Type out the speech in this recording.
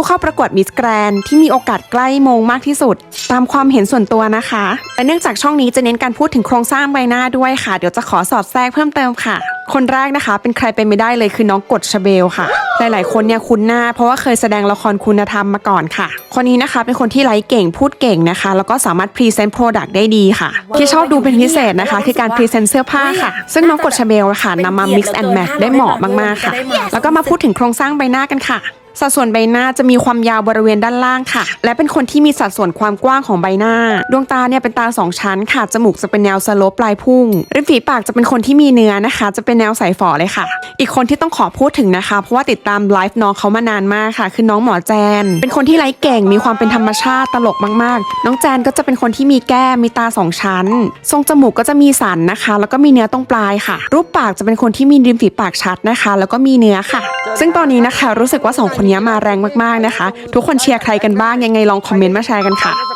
ผู้เข้าประกวดมิสแกรนที่มีโอกาสใกล้โมงมากที่สุด ตามความเห็นส่วนตัวนะคะและเนื่องจากช่องนี้จะเน้นการพูดถึงโครงสร้างใบหน้าด้วยค่ะ เดี๋ยวจะขอสอดแทรกเพิ่มเติมค่ะ คนแรกนะคะ เป็นใครไปไม่ได้เลยคือน้องกฎชเบลค่ะ หลายๆ คนเนี่ยคุ้นหน้า เพราะว่าเคยแสดงละครคุณธรรมมาก่อนค่ะ คนนี้นะคะเป็นคนที่ไลฟ์เก่งพูดเก่งนะคะ แล้วก็สามารถพรีเซนต์โปรดักต์ได้ดีค่ะ ที่ชอบดูเป็นพิเศษนะคะ คือการพรีเซนต์เสื้อผ้าค่ะ ซึ่งน้องกฎชเบลอะค่ะนำมา mix and match ได้เหมาะมากๆค่ะ แล้วก็มาพูดถึงโครงสร้างใบหน้ากันค่ะ สัดส่วนใบหน้าจะมีความยาวบริเวณด้านล่างค่ะ และเป็นคนที่มีสัดส่วนความกว้างของใบหน้า ดวงตาเนี่ยเป็นตาสองชั้นค่ะ จมูกจะเป็นแนวสโลปปลายพุ่ง ริมฝีปากจะเป็นคนที่มีเนื้อนะคะ จะเป็นแนวใสฝอเลยค่ะ อีกคนที่ต้องขอพูดถึงนะคะ เพราะว่าติดตามไลฟ์น้องเขามานานมากค่ะ คือน้องหมอแจน เป็นคนที่ไลฟ์เก่ง มีความเป็นธรรมชาติตลกมากๆ น้องแจนก็จะเป็นคนที่มีแก้ม มีตาสองชั้น ทรงจมูกก็จะมีสันนะคะ แล้วก็มีเนื้อตรงปลายค่ะ รูปปากจะเป็นคนที่มีริมฝีปากชัดนะคะ แล้วก็มีเนื้อค่ะ ซึ่งตอนนี้นะคะรู้สึกว่าสองคนนี้มาแรงมากๆนะคะ ทุกคนเชียร์ใครกันบ้างยังไงลองคอมเมนต์มาแชร์กันค่ะ